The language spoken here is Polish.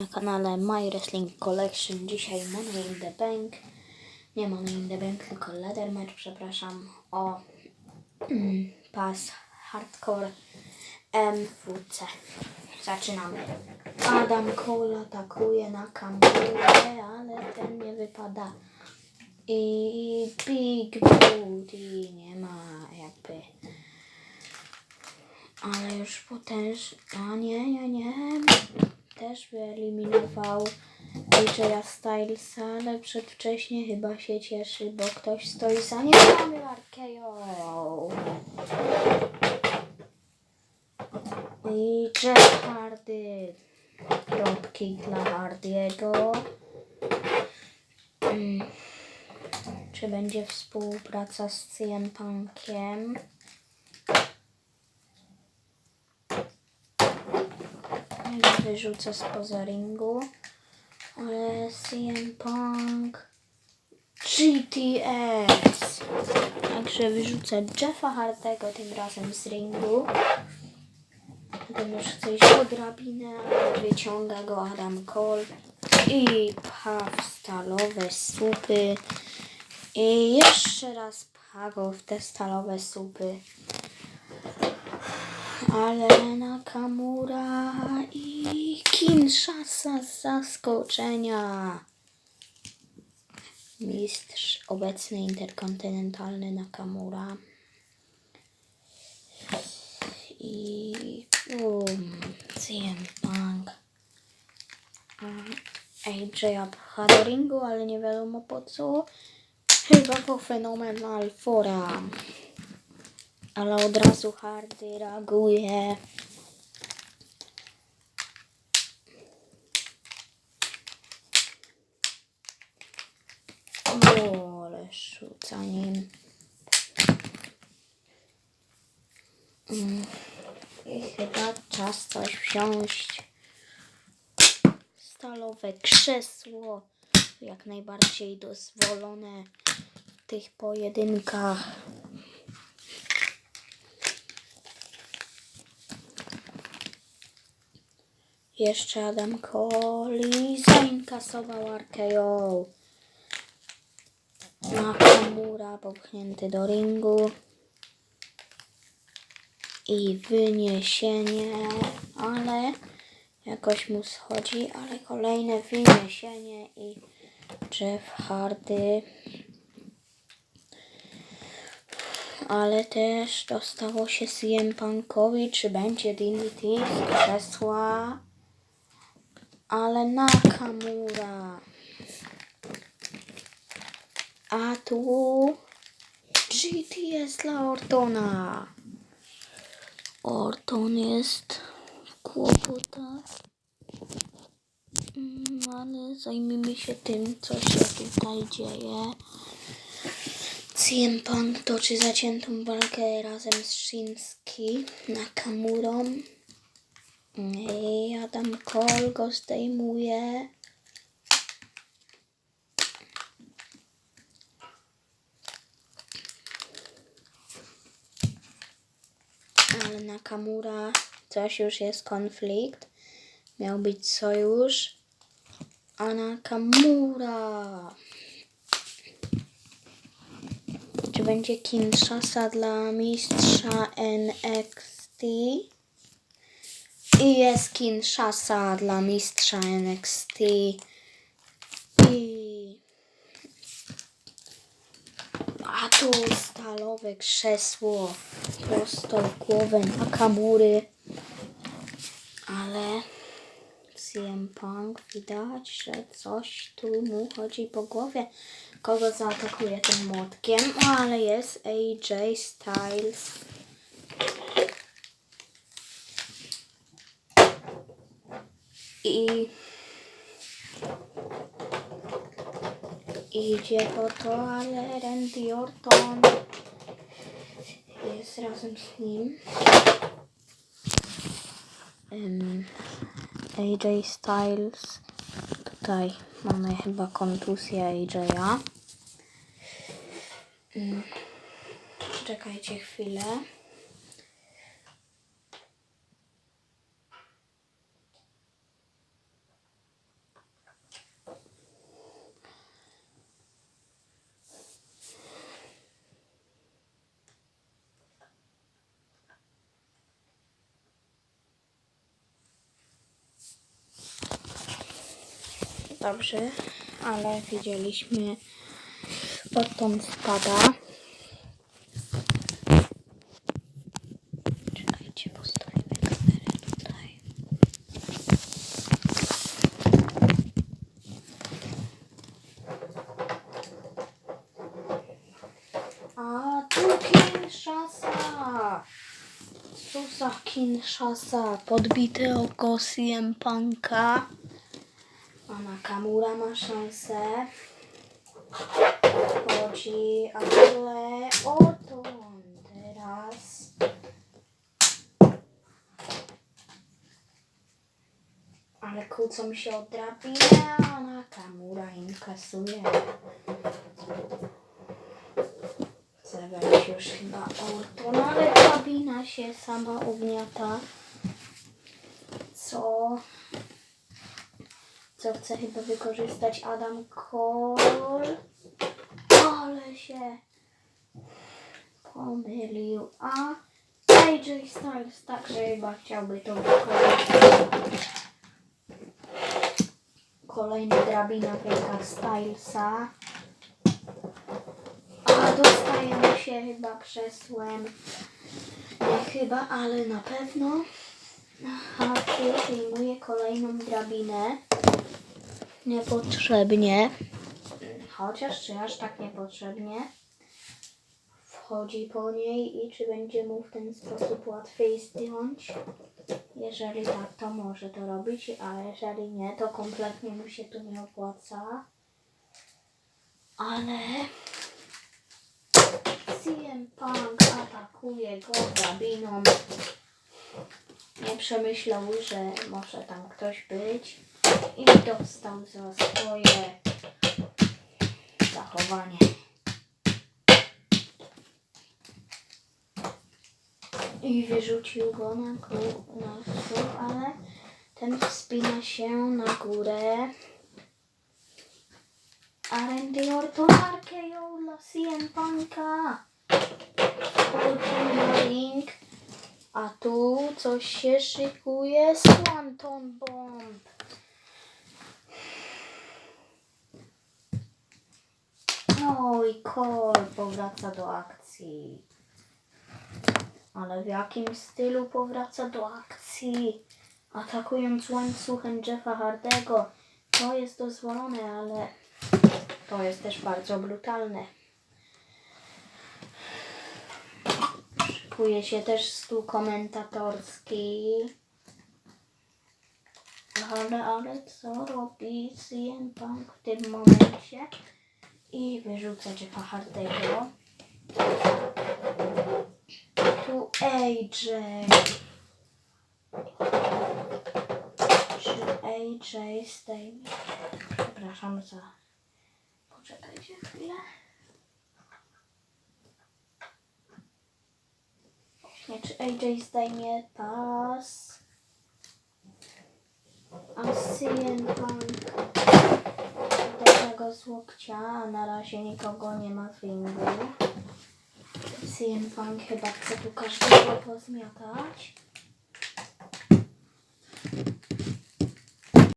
na kanale My Wrestling Collection. Dzisiaj Money in the Bank. Nie Money in the Bank, tylko Leather Match, przepraszam. O mm, pas Hardcore MWC. Zaczynamy. Adam Cole atakuje na kamerę, ale ten nie wypada. I Big Booty nie ma jakby. Ale już potęż... A nie, nie, nie. Też wyeliminował AJ'a Stylesa, ale przedwcześnie chyba się cieszy, bo ktoś stoi za. Mamy RKO. I Jeff Hardy. Dropkick dla Hardiego. Mm. Czy będzie współpraca z CM Punkiem? Wyrzucę spoza ringu. Ale CM Punk GTS. Także wyrzucę Jeffa Hardego tym razem z ringu. Potem już chce iść po drabinę, ale wyciąga go Adam Cole. I pcha w stalowe słupy. I jeszcze raz go w te stalowe słupy. Ale Nakamura i Kinshasa z zaskoczenia. Mistrz obecny interkontynentalny Nakamura. I um, CM Punk. AJ pcha do ringu, ale nie wiadomo po co. Chyba po Phenomenal Forum ale od razu Hardy reaguje. Ale. Mm. I chyba czas coś wziąć. Stalowe krzesło. Jak najbardziej dozwolone w tych pojedynkach. Jeszcze Adam Cole zainkasował RKO. Nakamura popchnięty do ringu. I wyniesienie, ale jakoś mu schodzi, ale kolejne wyniesienie i Jeff Hardy. Ale też dostało się CM Punkowi, czy będzie DDT z krzesła ale Nakamura. A tu GTS dla Ortona. Orton jest w kłopotach. Mm, Ale zajmijmy się tym, co się tutaj dzieje. CM Punk toczy zaciętą walkę razem z Shinsuke Nakamurą. I Adam Cole go zdejmuje. Ale Nakamura coś już jest konflikt. Miał być sojusz. A Nakamura. Czy będzie Kinshasa dla mistrza NXT? I jest Kinshasa dla mistrza NXT. I... A tu stalowe krzesło prosto w głowę Nakamury. Ale CM Punk widać, że coś tu mu chodzi po głowie. Kogo zaatakuje tym młotkiem? Ale jest AJ Styles. I idzie po to, ale Randy Orton jest razem z nim. Um, AJ Styles. Tutaj mamy chyba kontuzję AJ'a. Um, czekajcie chwilę. Dobrze, ale widzieliśmy odtąd spada. Czekajcie, postawimy kamerę tu Kinshasa, podbite oko CM Punka. Nakamura ma szansę. Chodzi, ale oto on teraz. Ale kłócą się o drabinę, a Nakamura inkasuje. Wejść już chyba Orton, ale drabina się sama ugniata. Co? Co chce chyba wykorzystać Adam Cole. Ale się pomylił. A AJ Styles także chyba chciałby to wykorzystać. Kolejna drabina wielka Stylesa. A dostajemy się chyba krzesłem. Nie chyba, ale na pewno. Aha, tu kolejną drabinę. Niepotrzebnie. Chociaż czy aż tak niepotrzebnie. Wchodzi po niej i czy będzie mu w ten sposób łatwiej zdjąć? Jeżeli tak, to może to robić, a jeżeli nie, to kompletnie mu się to nie opłaca. Ale CM Punk atakuje go drabiną. Nie przemyślał, że może tam ktoś być i dostał za swoje zachowanie. I wyrzucił go na, gó- na dół, ale ten wspina się na górę. A Randy Orton RKO dla CM Punka. A tu coś się szykuje. Swanton Bomb. Oj, Cole powraca do akcji. Ale w jakim stylu powraca do akcji? Atakując łańcuchem Jeffa Hardego. To jest dozwolone, ale to jest też bardzo brutalne. Szykuje się też stół komentatorski. Ale, ale co robi CM Punk w tym momencie? I wyrzuca Jeffa Hardego. Tu AJ. Czy AJ zdejmie? Przepraszam za... Poczekajcie chwilę. Właśnie, czy AJ zdejmie pas? Z łokcia, a na razie nikogo nie ma w ringu. CM Punk chyba chce tu każdego pozmiatać.